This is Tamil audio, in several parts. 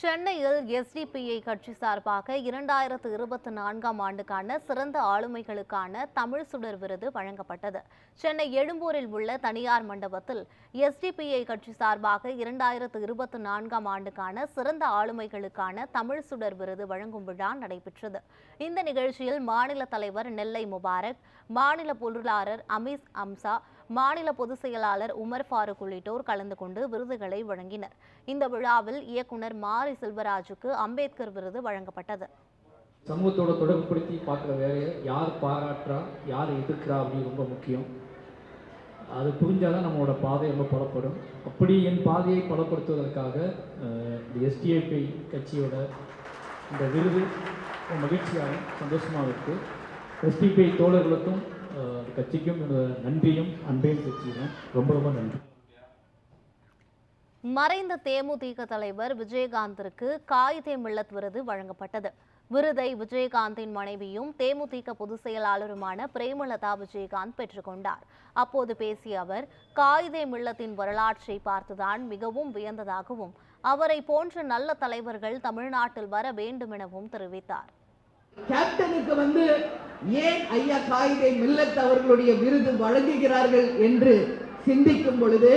சென்னையில் எஸ்டிபிஐ கட்சி சார்பாக இரண்டாயிரத்து இருபத்தி நான்காம் ஆண்டுக்கான சிறந்த ஆளுமைகளுக்கான தமிழ் சுடர் விருது வழங்கப்பட்டது. சென்னை எழும்பூரில் உள்ள தனியார் மண்டபத்தில் எஸ்டிபிஐ கட்சி சார்பாக இரண்டாயிரத்து இருபத்தி நான்காம் ஆண்டுக்கான சிறந்த ஆளுமைகளுக்கான தமிழ் சுடர் விருது வழங்கும் விழா நடைபெற்றது. இந்த நிகழ்ச்சியில் மாநில தலைவர் நெல்லை முபாரக் மாநில பொருளாளர் அமீஸ் அம்சா மாநில பொதுச் செயலாளர் உமர் ஃபாரூக் உள்ளிட்டோர் கலந்து கொண்டு விருதுகளை வழங்கினர். இந்த விழாவில் இயக்குனர் மாரி செல்வராஜுக்கு அம்பேத்கர் விருது வழங்கப்பட்டது. சமூகத்தோட தொடர்புபடுத்தி பார்க்குற வேலையை யார் பாராட்டுறா யார் எதிர்க்கிறா அப்படின்னு ரொம்ப முக்கியம். அது புரிஞ்சாதான் நம்மளோட பாதை ரொம்ப பலப்படும். அப்படி என் பாதையை பலப்படுத்துவதற்காக இந்த எஸ்டிஎஃப்ஐ கட்சியோட இந்த விருது மகிழ்ச்சியாக மகிழ்ச்சியாகவும் சந்தோஷமாக இருக்குது எஸ்டிபிஐ தோழர்களுக்கும் கட்சிக்கும் நன்றியும் அன்பையும் தெரிவிக்கிறேன் ரொம்ப ரொம்ப நன்றி. மறைந்த தேமுதிக தலைவர் விஜயகாந்திற்கு காயிதே மில்லத் விருது வழங்கப்பட்டது. விருதை விஜயகாந்தின் மனைவியும் தேமுதிக பொதுச் செயலாளருமான பிரேமலதா விஜயகாந்த் பெற்றுக்கொண்டார் அப்போது பேசிய அவர் காயிதே மில்லத்தின் வரலாற்றை பார்த்துதான் மிகவும் வியந்ததாகவும் அவரை போன்ற நல்ல தலைவர்கள் தமிழ்நாட்டில் வர வேண்டும் எனவும் தெரிவித்தார். கேப்டனுக்கு வந்து ஏன் ஐயா காயிதே மில்லத் அவர்களுடைய விருது வழங்குகிறார்கள் என்று சிந்திக்கும் பொழுது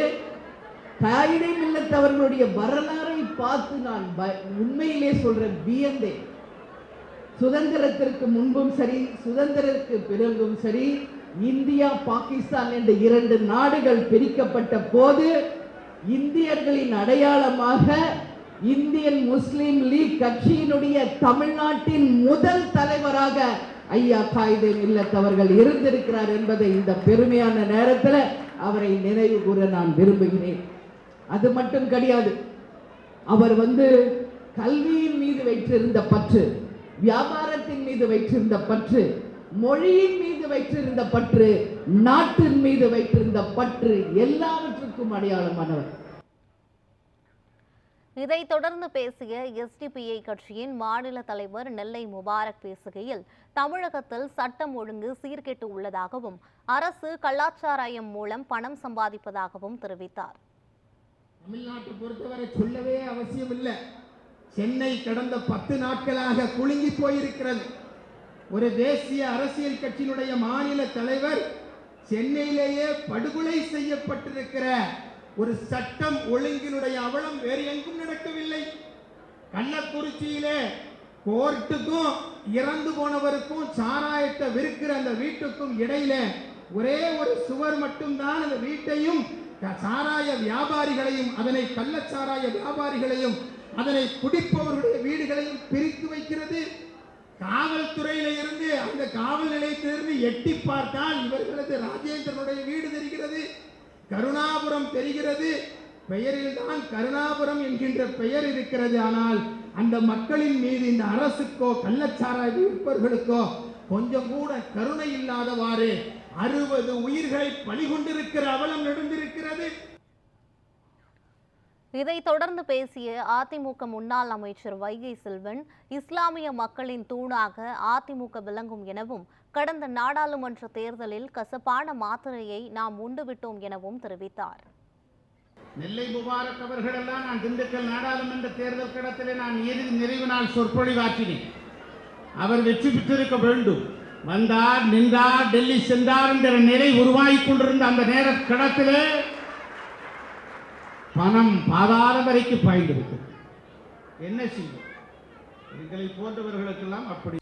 காயிதே மில்லத் அவர்களுடைய வரலாறை பார்த்து நான் உண்மையிலே சொல்றேன் வியந்தேன். சுதந்திரத்திற்கு முன்பும் சரி சுதந்திரத்திற்கு பிறகும் சரி இந்தியா பாகிஸ்தான் என்ற இரண்டு நாடுகள் பிரிக்கப்பட்ட போது இந்தியர்களின் அடையாளமாக இந்தியன் முஸ்லிம் லீக் கட்சியினுடைய தமிழ்நாட்டின் முதல் தலைவராக ஐயா காயிதே மில்லத் அவர்கள் இருந்திருக்கிறார் என்பதை இந்த பெருமையான நேரத்தில் அவரை நினைவு கூற நான் விரும்புகிறேன். அது மட்டும் கிடையாது அவர் வந்து கல்வியின் மீது வைத்திருந்த பற்று வியாபாரத்தின் மீது வைத்திருந்த பற்று மொழியின் மீது வைத்திருந்த பற்று நாட்டின் மீது வைத்திருந்த பற்று எல்லாவற்றுக்கும் அடையாளமானவர். இதைத் தொடர்ந்து பேசிய எஸ்டிபிஐ கட்சியின் மாநில தலைவர் நெல்லை முபாரக் பேசுகையில் தமிழகத்தில் சட்டம் ஒழுங்கு சீர்கெட்டு உள்ளதாகவும் அரசு கள்ளச்சாராயம் மூலம் பணம் சம்பாதிப்பதாகவும் தெரிவித்தார். தமிழ்நாட்டை பொறுத்தவரை சொல்லவே அவசியம் இல்லை சென்னை கடந்த பத்து நாட்களாக குலுங்கி போயிருக்கிறது. ஒரு தேசிய அரசியல் கட்சியினுடைய மாநில தலைவர் சென்னையிலேயே படுகொலை செய்யப்பட்டிருக்கிற ஒரு சட்டம் ஒழுங்கினுடைய அவலம் வேறு எங்கும் நடக்கவில்லை. கள்ளக்குறிச்சியிலே கோர்ட்டுக்கும் இறந்து போனவருக்கும் சாராயத்தை விற்கிற அந்த வீட்டுக்கும் இடையில ஒரே ஒரு சுவர் மட்டும்தான் அந்த வீட்டையும் சாராய வியாபாரிகளையும் அதனை கள்ளச்சாராய வியாபாரிகளையும் அதனை குடிப்பவர்களுடைய வீடுகளையும் பிரித்து வைக்கிறது. காவல்துறையில இருந்து அந்த காவல் நிலையத்திலிருந்து எட்டி பார்த்தால் இவர்களது ராஜேந்திரனுடைய வீடு தெரிகிறது. கருணாபுரம் தெரிகிறது. பெயரில் தான் கருணாபுரம் என்கின்ற பெயர் இருக்கிறது. ஆனால் அந்த மக்களின் மீது இந்த அரசுக்கோ கள்ளச்சாராய விற்பவர்களுக்கோ கொஞ்சம் கூட கருணை இல்லாதவாறு அறுபது உயிர்களை பலிகொண்டிருக்கிற அவலம் நடந்திருக்கிறது. இதை தொடர்ந்து பேசிய அதிமுக முன்னாள் அமைச்சர் வைகை செல்வன் இஸ்லாமிய மக்களின் தூணாக அதிமுக விளங்கும் எனவும் கடந்த நாடாளுமன்ற தேர்தலில் கசப்பான மாத்திரையை நாம் உண்டுவிட்டோம் எனவும் தெரிவித்தார். நெல்லை முபாரக் அவர்களெல்லாம் நான் திண்டுக்கல் நாடாளுமன்ற தேர்தல் கடத்திலே நான் இறுதி நிறைவு நாள் சொற்பொழிவாற்றினேன். அவர் வெற்றி பெற்றிருக்க வேண்டும். வந்தார் நின்றார் டெல்லி சென்றார் என்ற நிலை உருவாகிக் கொண்டிருந்த அந்த நேர கடத்திலே பணம் பாதாள வரைக்கு பாய்ந்திருக்கிறது என்ன செய்யும்? எங்களை போன்றவர்களுக்கெல்லாம் அப்படி